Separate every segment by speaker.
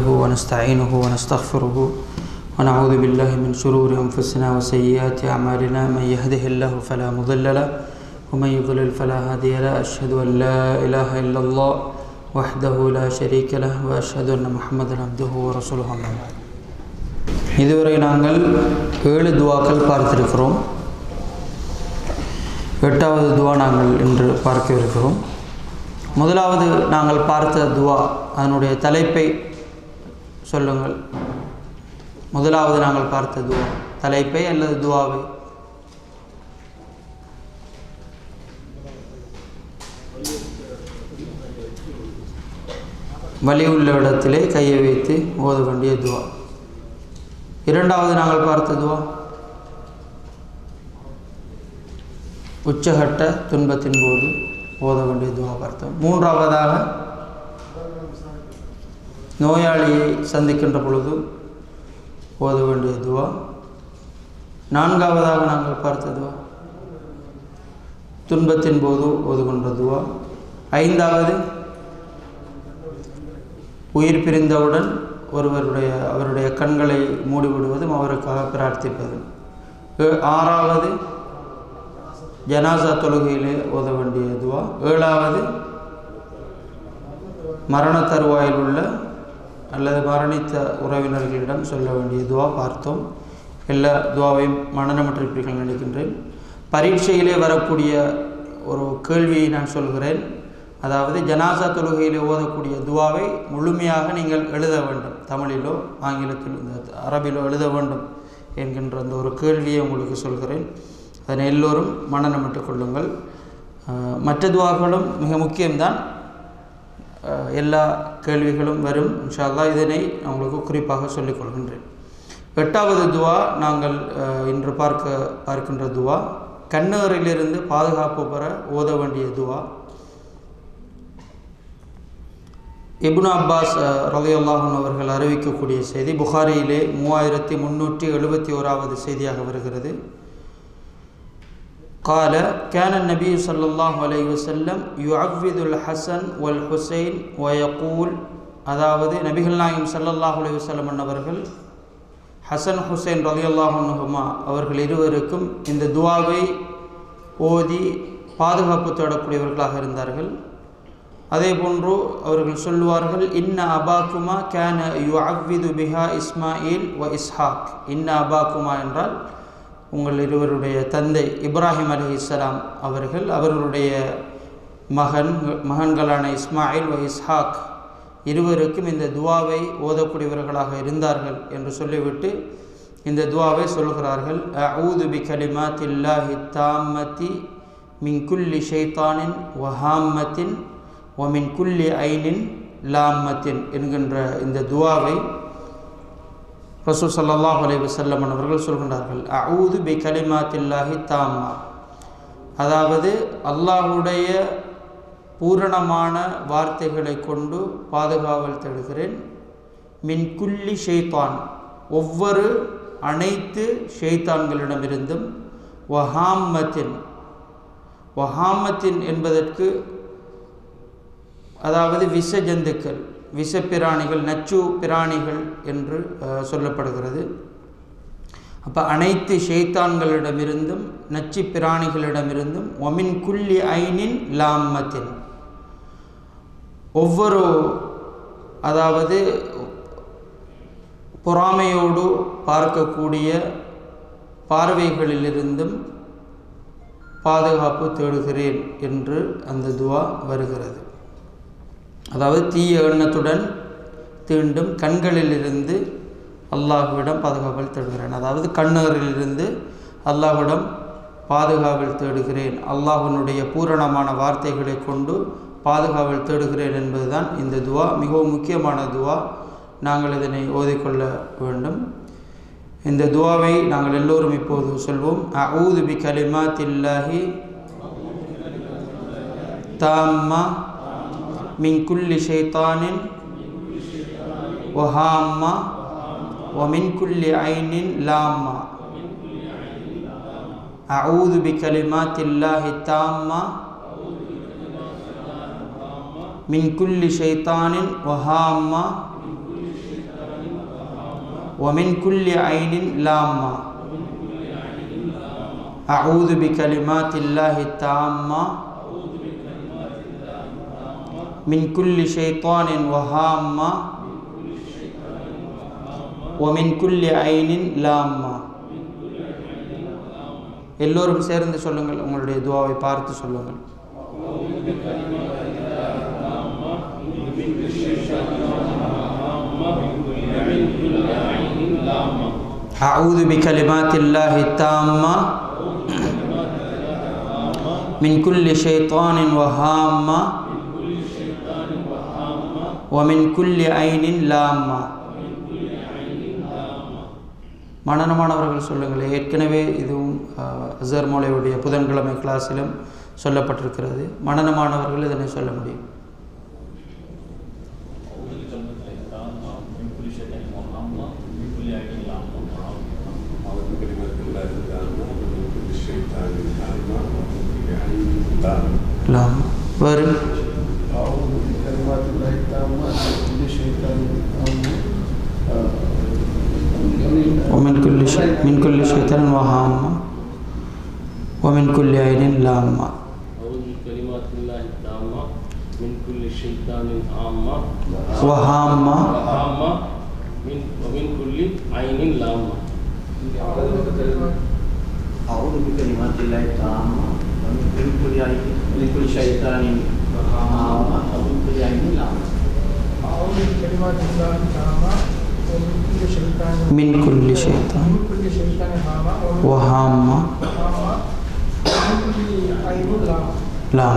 Speaker 1: نحمده ونستعينه ونستغفره ونعوذ بالله من شرور أنفسنا وسيئات أعمالنا من يهده الله فلا مضل له ومن يضلل فلا هادي له أشهد أن لا إله إلا الله وحده لا شريك له وأشهد أن محمدا عبده ورسوله أما بعد இதுவரை நாங்கள் ஏழு துவாக்கள் பார்த்திருக்கிறோம் எட்டாவது துவா நாங்கள் இன்று பார்க்க இருக்கிறோம் முதலாவது நாங்கள் பார்த்த துவா அதனுடைய தலைப்பை சொல்லுங்கள். முதலாவது நாங்கள் பார்த்த துவா. தலைப்பை அல்லது துவாவை? வலி உள்ள இடத்திலே கையை வைத்து ஓத வேண்டிய துவா. இரண்டாவது நாங்கள் பார்த்த துவா? உச்சகட்ட துன்பத்தின் போது ஓத வேண்டிய துவா பார்த்தோம். மூன்றாவதாக நோயாளியை சந்திக்கின்ற பொழுது ஓத வேண்டிய துவா. நான்காவதாக நாங்கள் பார்த்த துவா. துன்பத்தின் போது ஓதுகின்ற துவா. ஐந்தாவது உயிர் பிரிந்தவுடன் ஒருவருடைய அவருடைய கண்களை மூடிவிடுவதும் அவருக்காக பிரார்த்திப்பதும் ஏ- ஆறாவது ஜனாசா தொழுகையிலே ஓத வேண்டிய துவா. ஏழாவது மரண தருவாயில் உள்ள அல்லது மரணித்த உறவினர்களிடம் சொல்ல வேண்டிய துவா பார்த்தோம். எல்லா துவாவையும் மனநமற்றிருப்பீர்கள் நினைக்கின்றேன். பரீட்சையிலே வரக்கூடிய ஒரு கேள்வியை நான் சொல்கிறேன். அதாவது ஜனாசா தொழுகையிலே ஓதக்கூடிய துவாவை முழுமையாக நீங்கள் எழுத வேண்டும். தமிழிலோ ஆங்கிலத்திலோ அரபிலோ எழுத வேண்டும் என்கின்ற அந்த ஒரு கேள்வியை உங்களுக்கு சொல்கிறேன். அதனை எல்லோரும் மனநமிட்டுக் கொள்ளுங்கள். மற்ற துவாக்களும் மிக முக்கியம்தான். எல்லா கேள்விகளும் வரும். இன்ஷால்லா இதனை நான் உங்களுக்கு குறிப்பாக சொல்லிக் கொள்கின்றேன். எட்டாவது துவா நாங்கள் இன்று பார்க்க பார்க்கின்ற துவா. கண்ணீரிலிருந்து பாதுகாப்பு பெற ஓத வேண்டிய துவா. இப்னு அப்பாஸ் ரலியல்லாஹன் அவர்கள் அறிவிக்கக்கூடிய செய்தி புகாரியிலே மூவாயிரத்தி முன்னூற்றி எழுபத்தி ஓராவது செய்தியாக வருகிறது. قال كان النبي صلى الله عليه وسلم يعوذ الحسن والحسين ويقول அதாவது நபிகள் நாயகம் ஸல்லல்லாஹு அலைஹி வஸல்லம் அவர்கள் ஹசன் ஹுசைன் ரலியல்லாஹு அன்ஹுமா அவர்கள் இருவருக்கும் இந்த துவாவை ஓதி பாதுகாப்பு தேடக்கூடியவர்களாக இருந்தார்கள் அதே போன்று அவர்கள் சொல்லுவார்கள் இன்ன அபாக்குமா கேன யுஅவ்விது பிஹா இஸ்மாயில் வ இஸ்ஹாக் இன்ன அபாக்குமா என்றால் உங்கள் இருவருடைய தந்தை இப்ராஹிம் அலி இஸ்லாம் அவர்கள் அவர்களுடைய மகன் மகன்களான இஸ்மாயில் வ இஸ்ஹாக் இருவருக்கும் இந்த துவாவை ஓதக்கூடியவர்களாக இருந்தார்கள் என்று சொல்லிவிட்டு இந்த துவாவை சொல்கிறார்கள். அவுது பி கலிமாத்தில்லாஹி தாமத்தி மின் குல்லி ஷைத்தானின் வஹாம்மத்தின் ஒமின் குல்லி ஐனின் லாம்மத்தின் என்கின்ற இந்த துவாவை ரசூல் சல்லாஹ் அலைஹி வஸல்லம் அவர்கள் சொல்கின்றார்கள் அவுது பி கலிமாத்தில்லாஹி தாமா அதாவது அல்லாஹ்வுடைய பூரணமான வார்த்தைகளை கொண்டு பாதுகாவல் தேடுகிறேன். மின் குல்லி ஷெய்தான் ஒவ்வொரு அனைத்து ஷெய்தான்களிடமிருந்தும் வஹாம்மத்தின். வஹாமத்தின் என்பதற்கு அதாவது விஷ ஜந்துக்கள். விஷ பிராணிகள் நச்சு பிராணிகள் என்று சொல்லப்படுகிறது. அப்போ அனைத்து ஷெய்தான்களிடமிருந்தும் நச்சு பிராணிகளிடமிருந்தும் ஒமின் குல்லி ஐனின் லாம்மத்தின். ஒவ்வொரு அதாவது பொறாமையோடு பார்க்கக்கூடிய பார்வைகளிலிருந்தும் பாதுகாப்பு தேடுகிறேன் என்று அந்த துவா வருகிறது. அதாவது தீய எண்ணத்துடன் தீண்டும் கண்களிலிருந்து அல்லாஹுவிடம் பாதுகாவல் தேடுகிறேன். அதாவது கண்ணீரிலிருந்து அல்லாஹ்விடம் பாதுகாவல் தேடுகிறேன். அல்லாஹ்வினுடைய பூரணமான வார்த்தைகளை கொண்டு பாதுகாவல் தேடுகிறேன் என்பதுதான் இந்த துவா. மிகவும் முக்கியமான துவா. நாங்கள் இதனை ஓதிக்கொள்ள வேண்டும். இந்த துவாவை நாங்கள் எல்லோரும் இப்போது சொல்வோம். அவுது பி கலிமாத்தில்லாஹி தாம்மா من كل شيطان وهامة ومن كل عين لامة أعوذ بكلمات الله التامة. من كل شيطان وهامة ومن كل عين لامة أعوذ بكلمات الله التامة. من كل شيطان وهامة ومن كل عين لامة எல்லோரும் சேர்ந்து சொல்லுங்கள் உங்களுடைய துவாவை பார்த்து சொல்லுங்கள் أعوذ بكلمات الله التامة من كل شيطان وهامة ஒமின் குல்லி ஐனின் லாம்மா மனநமானவர்கள் சொல்லுங்கள் ஏற்கனவே இதுவும் அசர் மோலையுடைய புதன்கிழமை கிளாஸிலும் சொல்லப்பட்டிருக்கிறது மனநமானவர்கள் இதனை சொல்ல முடியும்
Speaker 2: வரும் ومن كل
Speaker 1: شيء من كل شيطان وهامة ومن كل عين لامة
Speaker 3: أعوذ بكلمات الله التامة من كل شيطان عامة
Speaker 1: وهامة
Speaker 3: وهامة من ومن كل عين لامة
Speaker 4: أعوذ بكلمات الله التامة ومن كل عين من كل شيطان هامة ومن كل عين لامة
Speaker 1: من كل شيطان.
Speaker 5: من لا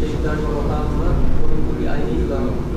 Speaker 5: شيطان
Speaker 1: وهامة
Speaker 5: ومن كل عين لامة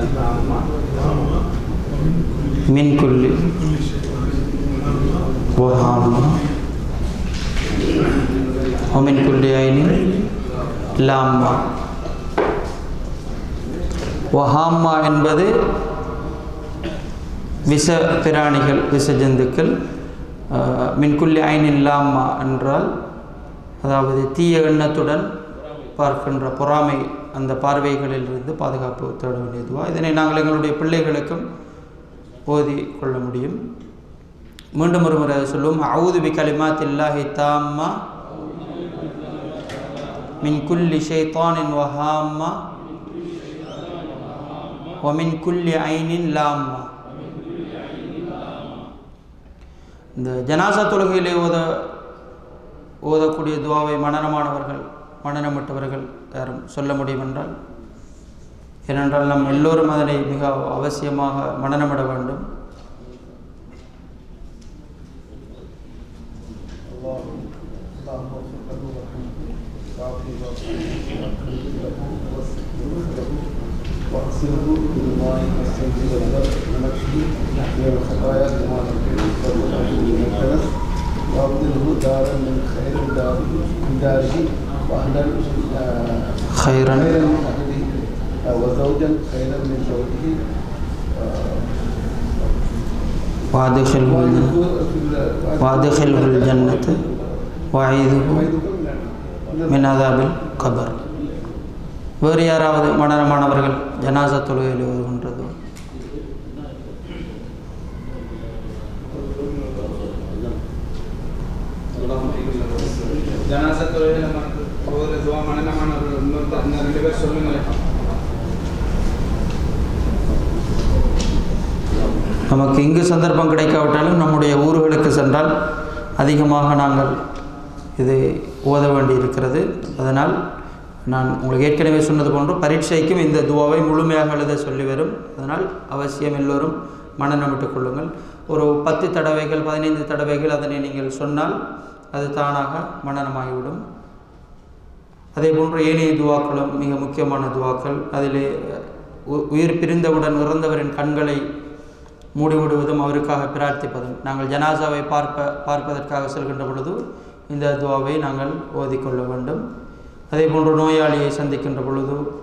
Speaker 4: التامة ومن كل
Speaker 1: من كل
Speaker 6: من كل شيطان هامة
Speaker 1: وهامة ومن كل عين லாம்மா வஹாம்மா என்பது விஷ பிராணிகள் விஷ ஜந்துக்கள் அஹ், மின்குல்லி ஐனின் லாம்மா என்றால் அதாவது தீய எண்ணத்துடன் பார்க்கின்ற பொறாமை அந்த பார்வைகளிலிருந்து பாதுகாப்பு தேட வேண்டியதுவா இதனை நாங்கள் எங்களுடைய பிள்ளைகளுக்கும் ஓதி கொள்ள முடியும். மீண்டும் ஒரு முறை சொல்லுவோம். அவுது பி கலிமாத் தில்லாஹி தாம்மா மின் குல்லி ஷைத்தானின் வஹாம்மா ஒமின் குல்லி ஐனின் லாம்மா. இந்த ஜனாசா தொழுகையிலே ஓத ஓதக்கூடிய துவாவை மனநமானவர்கள் மனநமிட்டவர்கள் யாரும் சொல்ல முடியும் என்றால் ஏனென்றால் நாம் எல்லோரும் அதனை மிக அவசியமாக மனநமிட வேண்டும்
Speaker 5: اللهم اللهم اغفر له وارحمه وعافه واغفره واغسله بالماء والثلج والبرد ونقشه من الخطايا كما نقيه من الدنس وابدله دارا من خير داره من داره واهلا آه،
Speaker 1: خيرا
Speaker 5: خيرا من اهله آه، وزوجا خيرا من زوجه آه،
Speaker 1: وادخله الجنة وادخله الجنة وعيده மின் அதாபில் கபர் வேறு யாராவது மனநமானவர்கள் ஜனாசா தொழுகையில் ஓதுகின்றது
Speaker 7: ஜனாசா தொழில ஒரு துவா ரெண்டு பேர் சொல்லுங்களேன்
Speaker 1: நமக்கு இங்கு சந்தர்ப்பம் கிடைக்காவிட்டாலும் நம்முடைய ஊர்களுக்கு சென்றால் அதிகமாக நாங்கள் இது ஓத வேண்டி இருக்கிறது அதனால் நான் உங்களுக்கு ஏற்கனவே சொன்னது போன்று பரீட்சைக்கும் இந்த துவாவை முழுமையாக எழுத சொல்லி வரும். அதனால் அவசியம் எல்லோரும் மனநமிட்டுக் கொள்ளுங்கள். ஒரு பத்து தடவைகள் பதினைந்து தடவைகள் அதனை நீங்கள் சொன்னால் அது தானாக மனநமாகிவிடும். அதே போன்று ஏனைய துவாக்களும் மிக முக்கியமான துவாக்கள். அதிலே உ- உயிர் பிரிந்தவுடன் இறந்தவரின் கண்களை மூடிவிடுவதும் அவருக்காக பிரார்த்திப்பதும். நாங்கள் ஜனாசாவை பார்ப்ப பார்ப்பதற்காக செல்கின்ற பொழுது இந்த துவாவை நாங்கள் ஓதிக்கொள்ள வேண்டும். அதே போன்று நோயாளியை சந்திக்கின்ற பொழுது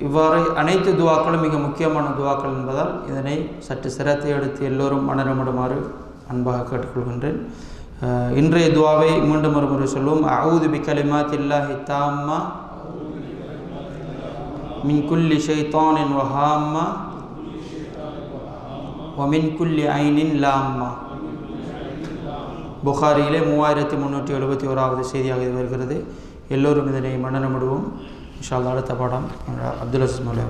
Speaker 1: இவ்வாறு அனைத்து துவாக்களும் மிக முக்கியமான துவாக்கள் என்பதால் இதனை சற்று சிரத்தை எடுத்து எல்லோரும் மனரமிடுமாறு அன்பாக கேட்டுக்கொள்கின்றேன். இன்றைய துவாவை மீண்டும் ஒரு முறை சொல்லுவோம் அவுது பி கலிமாத் இல்லாஹி தாம்மா மின் குல்லி ஷைத்தானின் வஹாம்மா ஒமின் குல்லி ஐனின் லாம்மா. புகாரியிலே மூவாயிரத்தி முந்நூற்றி எழுபத்தி ஓராவது செய்தியாக இது வருகிறது. எல்லோரும் இதனை மன்னனமிடுவோம் இன்ஷா அடுத்த பாடம். அப்துல் அசீஸ்